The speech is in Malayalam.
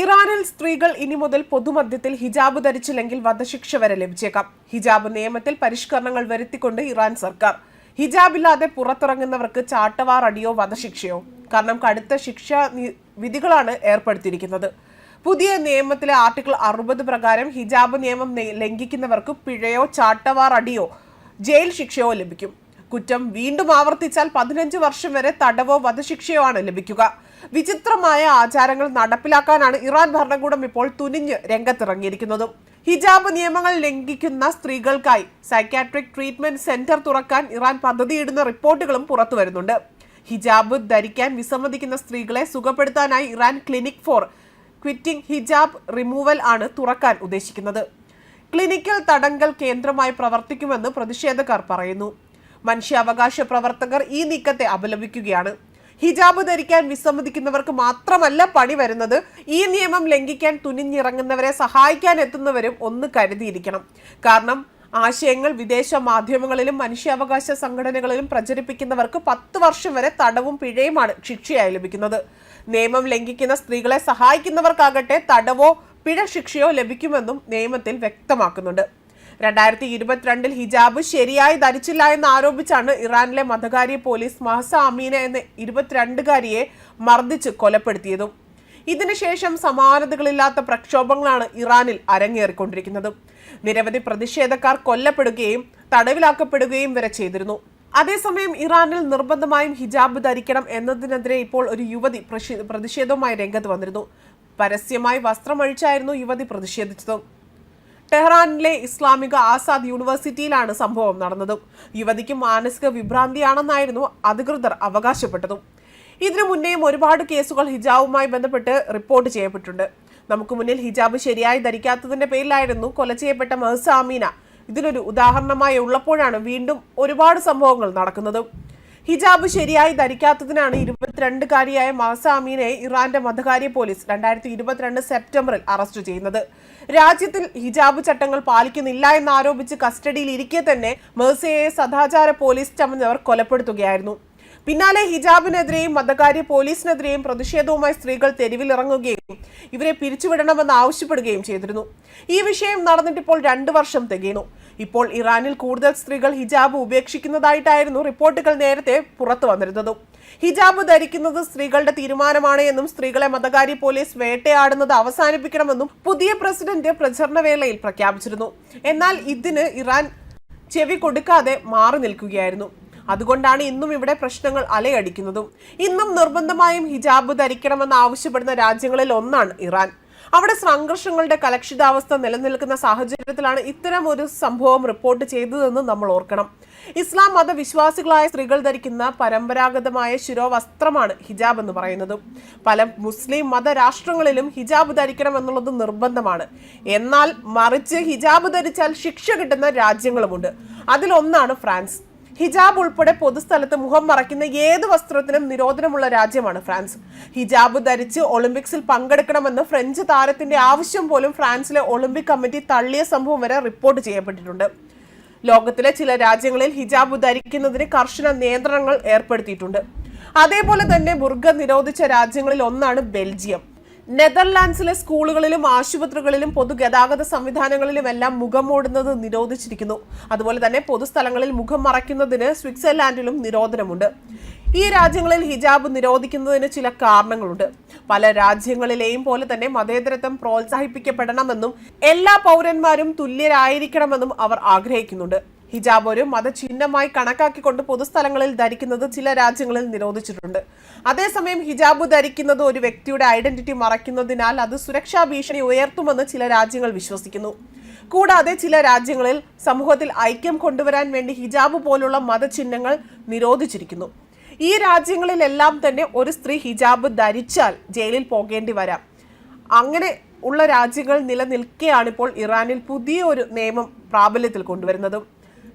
ഇറാനിൽ സ്ത്രീകൾ ഇനി മുതൽ പൊതുമധ്യത്തിൽ ഹിജാബ് ധരിച്ചില്ലെങ്കിൽ വധശിക്ഷ വരെ ലഭിച്ചേക്കാം. ഹിജാബ് നിയമത്തിൽ പരിഷ്കരണങ്ങൾ വരുത്തിക്കൊണ്ട് ഇറാൻ സർക്കാർ. ഹിജാബില്ലാതെ പുറത്തിറങ്ങുന്നവർക്ക് ചാട്ടവാർ അടിയോ വധശിക്ഷയോ? കാരണം കടുത്ത ശിക്ഷ വിധികളാണ് ഏർപ്പെടുത്തിയിരിക്കുന്നത്. പുതിയ നിയമത്തിലെ ആർട്ടിക്കിൾ അറുപത് പ്രകാരം ഹിജാബ് നിയമം ലംഘിക്കുന്നവർക്ക് പിഴയോ ചാട്ടവാർ അടിയോ ജയിൽ ശിക്ഷയോ ലഭിക്കും. കുറ്റം വീണ്ടും ആവർത്തിച്ചാൽ പതിനഞ്ച് വർഷം വരെ തടവോ വധശിക്ഷയോ ആണ് ലഭിക്കുക. വിചിത്രമായ ആചാരങ്ങൾ നടപ്പിലാക്കാനാണ് ഇറാൻ ഭരണകൂടം ഇപ്പോൾ തുനിഞ്ഞ് രംഗത്തിറങ്ങിയിരിക്കുന്നത്. ഹിജാബ് നിയമങ്ങൾ ലംഘിക്കുന്ന സ്ത്രീകൾക്കായി സൈക്യാട്രിക് ട്രീറ്റ്മെന്റ് സെന്റർ തുറക്കാൻ ഇറാൻ പദ്ധതിയിടുന്ന റിപ്പോർട്ടുകളും പുറത്തു വരുന്നുണ്ട്. ഹിജാബ് ധരിക്കാൻ വിസമ്മതിക്കുന്ന സ്ത്രീകളെ സുഖപ്പെടുത്താനായി Iran clinic for quitting hijab removal ആണ് തുറക്കാൻ ഉദ്ദേശിക്കുന്നത്. ക്ലിനിക്കൽ തടങ്കൽ കേന്ദ്രമായി പ്രവർത്തിക്കുമെന്ന് പ്രതിഷേധക്കാർ പറയുന്നു. മനുഷ്യാവകാശ പ്രവർത്തകർ ഈ നീക്കത്തെ അപലപിക്കുകയാണ്. ഹിജാബ് ധരിക്കാൻ വിസമ്മതിക്കുന്നവർക്ക് മാത്രമല്ല പണി വരുന്നത്. ഈ നിയമം ലംഘിക്കാൻ തുനിഞ്ഞിറങ്ങുന്നവരെ സഹായിക്കാൻ എത്തുന്നവരും ഒന്ന് കരുതിയിരിക്കണം. കാരണം ആശയങ്ങൾ വിദേശ മാധ്യമങ്ങളിലും മനുഷ്യാവകാശ സംഘടനകളിലും പ്രചരിപ്പിക്കുന്നവർക്ക് പത്ത് വർഷം വരെ തടവും പിഴയുമാണ് ശിക്ഷയായി ലഭിക്കുന്നത്. നിയമം ലംഘിക്കുന്ന സ്ത്രീകളെ സഹായിക്കുന്നവർക്കാകട്ടെ തടവോ പിഴ ശിക്ഷയോ ലഭിക്കുമെന്നും നിയമത്തിൽ വ്യക്തമാക്കുന്നുണ്ട്. രണ്ടായിരത്തി ഇരുപത്തിരണ്ടിൽ ഹിജാബ് ശരിയായി ധരിച്ചില്ല എന്ന് ആരോപിച്ചാണ് ഇറാനിലെ മതകാരി പോലീസ് മഹസ അമീന എന്ന ഇരുപത്തിരണ്ടുകാരിയെ മർദ്ദിച്ച് കൊലപ്പെടുത്തിയതും. ഇതിനുശേഷം സമാനതകളില്ലാത്ത പ്രക്ഷോഭങ്ങളാണ് ഇറാനിൽ അരങ്ങേറിക്കൊണ്ടിരിക്കുന്നത്. നിരവധി പ്രതിഷേധക്കാർ കൊല്ലപ്പെടുകയും തടവിലാക്കപ്പെടുകയും വരെ ചെയ്തിരുന്നു. അതേസമയം ഇറാനിൽ നിർബന്ധമായും ഹിജാബ് ധരിക്കണം എന്നതിനെതിരെ ഇപ്പോൾ ഒരു യുവതി പ്രതിഷേധവുമായി രംഗത്ത് വന്നിരുന്നു. പരസ്യമായി വസ്ത്രമഴിച്ചായിരുന്നു യുവതി പ്രതിഷേധിച്ചതും. ടെഹ്റാനിലെ ഇസ്ലാമിക ആസാദ് യൂണിവേഴ്സിറ്റിയിലാണ് സംഭവം നടന്നത്. യുവതിക്ക് മാനസിക വിഭ്രാന്തിയാണെന്നായിരുന്നു അധികൃതർ അവകാശപ്പെട്ടത്. ഇതിനു മുന്നേയും ഒരുപാട് കേസുകൾ ഹിജാബുമായി ബന്ധപ്പെട്ട് റിപ്പോർട്ട് ചെയ്യപ്പെട്ടിട്ടുണ്ട്. നമുക്ക് മുന്നിൽ ഹിജാബ് ശരിയായി ധരിക്കാത്തതിന്റെ പേരിലായിരുന്നു കൊല ചെയ്യപ്പെട്ട മഹസാമീന ഇതിനൊരു ഉദാഹരണമായി ഉള്ളപ്പോഴാണ് വീണ്ടും ഒരുപാട് സംഭവങ്ങൾ നടക്കുന്നതും. ഹിജാബ് ശരിയായി ധരിക്കാത്തതിനാണ് ഇരുപത്തിരണ്ടുകാരിയായ മാസ അമീനെ ഇറാന്റെ മതകാര്യ പോലീസ് രണ്ടായിരത്തി ഇരുപത്തിരണ്ട് സെപ്റ്റംബറിൽ അറസ്റ്റ് ചെയ്യുന്നത്. രാജ്യത്തിൽ ഹിജാബ് ചട്ടങ്ങൾ പാലിക്കുന്നില്ല എന്നാരോപിച്ച് കസ്റ്റഡിയിൽ ഇരിക്കെ തന്നെ മേഴ്സയെ സദാചാര പോലീസ് ചമഞ്ഞവർ കൊലപ്പെടുത്തുകയായിരുന്നു. പിന്നാലെ ഹിജാബിനെതിരെയും മതകാര്യ പോലീസിനെതിരെയും പ്രതിഷേധവുമായി സ്ത്രീകൾ തെരുവിലിറങ്ങുകയും ഇവരെ പിരിച്ചുവിടണമെന്ന് ആവശ്യപ്പെടുകയും ചെയ്തിരുന്നു. ഈ വിഷയം നടന്നിട്ടിപ്പോൾ രണ്ടു വർഷം തികയുന്നു. ഇപ്പോൾ ഇറാനിൽ കൂടുതൽ സ്ത്രീകൾ ഹിജാബ് ഉപേക്ഷിക്കുന്നതായിട്ടായിരുന്നു റിപ്പോർട്ടുകൾ നേരത്തെ പുറത്തു വന്നിരുന്നത്. ഹിജാബ് ധരിക്കുന്നത് സ്ത്രീകളുടെ തീരുമാനമാണ് എന്നും സ്ത്രീകളെ മതകാര്യ പോലീസ് വേട്ടയാടുന്നത് അവസാനിപ്പിക്കണമെന്നും പുതിയ പ്രസിഡന്റ് പ്രചരണ വേളയിൽ പ്രഖ്യാപിച്ചിരുന്നു. എന്നാൽ ഇതിന് ഇറാൻ ചെവി കൊടുക്കാതെ മാറി നിൽക്കുകയായിരുന്നു. അതുകൊണ്ടാണ് ഇന്നും ഇവിടെ പ്രശ്നങ്ങൾ അലയടിക്കുന്നതും. ഇന്നും നിർബന്ധമായും ഹിജാബ് ധരിക്കണമെന്ന് ആവശ്യപ്പെടുന്ന രാജ്യങ്ങളിൽ ഒന്നാണ് ഇറാൻ. അവിടെ സംഘർഷങ്ങളുടെ കലക്ഷിതാവസ്ഥ നിലനിൽക്കുന്ന സാഹചര്യത്തിലാണ് ഇത്തരം ഒരു സംഭവം റിപ്പോർട്ട് ചെയ്തതെന്ന് നമ്മൾ ഓർക്കണം. ഇസ്ലാം മതവിശ്വാസികളായ സ്ത്രീകൾ ധരിക്കുന്ന പരമ്പരാഗതമായ ശിരോവസ്ത്രമാണ് ഹിജാബ് എന്ന് പറയുന്നത്. പല മുസ്ലിം മതരാഷ്ട്രങ്ങളിലും ഹിജാബ് ധരിക്കണം എന്നുള്ളത് നിർബന്ധമാണ്. എന്നാൽ മറിച്ച് ഹിജാബ് ധരിച്ചാൽ ശിക്ഷ കിട്ടുന്ന രാജ്യങ്ങളുമുണ്ട്. അതിലൊന്നാണ് ഫ്രാൻസ്. ഹിജാബ് ഉൾപ്പെടെ പൊതുസ്ഥലത്ത് മുഖം മറയ്ക്കുന്ന ഏത് വസ്ത്രത്തിനും നിരോധനമുള്ള രാജ്യമാണ് ഫ്രാൻസ്. ഹിജാബ് ധരിച്ച് ഒളിമ്പിക്സിൽ പങ്കെടുക്കണമെന്ന് ഫ്രഞ്ച് താരത്തിന്റെ ആവശ്യം പോലും ഫ്രാൻസിലെ ഒളിമ്പിക് കമ്മിറ്റി തള്ളിയ സംഭവം വരെ റിപ്പോർട്ട് ചെയ്യപ്പെട്ടിട്ടുണ്ട്. ലോകത്തിലെ ചില രാജ്യങ്ങളിൽ ഹിജാബ് ധരിക്കുന്നതിന് കർശന നിയന്ത്രണങ്ങൾ ഏർപ്പെടുത്തിയിട്ടുണ്ട്. അതേപോലെ തന്നെ ബുർഗ നിരോധിച്ച രാജ്യങ്ങളിൽ ഒന്നാണ് ബെൽജിയം. നെതർലാൻഡ്സിലെ സ്കൂളുകളിലും ആശുപത്രികളിലും പൊതുഗതാഗത സംവിധാനങ്ങളിലും എല്ലാം മുഖം മൂടുന്നത് നിരോധിച്ചിരിക്കുന്നു. അതുപോലെ തന്നെ പൊതുസ്ഥലങ്ങളിൽ മുഖം മറയ്ക്കുന്നതിന് സ്വിറ്റ്സർലാൻഡിലും നിരോധനമുണ്ട്. ഈ രാജ്യങ്ങളിൽ ഹിജാബ് നിരോധിക്കുന്നതിന് ചില കാരണങ്ങളുണ്ട്. പല രാജ്യങ്ങളിലെയും പോലെ തന്നെ മതേതരത്വം പ്രോത്സാഹിപ്പിക്കപ്പെടണമെന്നും എല്ലാ പൗരന്മാരും തുല്യരായിരിക്കണമെന്നും അവർ ആഗ്രഹിക്കുന്നുണ്ട്. ഹിജാബ് ഒരു മതചിഹ്നമായി കണക്കാക്കിക്കൊണ്ട് പൊതുസ്ഥലങ്ങളിൽ ധരിക്കുന്നത് ചില രാജ്യങ്ങളിൽ നിരോധിച്ചിട്ടുണ്ട്. അതേസമയം ഹിജാബ് ധരിക്കുന്നത് ഒരു വ്യക്തിയുടെ ഐഡന്റിറ്റി മറയ്ക്കുന്നതിനാൽ അത് സുരക്ഷാ ഭീഷണി ഉയർത്തുമെന്ന് ചില രാജ്യങ്ങൾ വിശ്വസിക്കുന്നു. കൂടാതെ ചില രാജ്യങ്ങളിൽ സമൂഹത്തിൽ ഐക്യം കൊണ്ടുവരാൻ വേണ്ടി ഹിജാബ് പോലുള്ള മതചിഹ്നങ്ങൾ നിരോധിച്ചിരിക്കുന്നു. ഈ രാജ്യങ്ങളിലെല്ലാം തന്നെ ഒരു സ്ത്രീ ഹിജാബ് ധരിച്ചാൽ ജയിലിൽ പോകേണ്ടി വരാം. അങ്ങനെ ഉള്ള രാജ്യങ്ങൾ നിലനിൽക്കെയാണിപ്പോൾ ഇറാനിൽ പുതിയ ഒരു നിയമം പ്രാബല്യത്തിൽ കൊണ്ടുവരുന്നതും.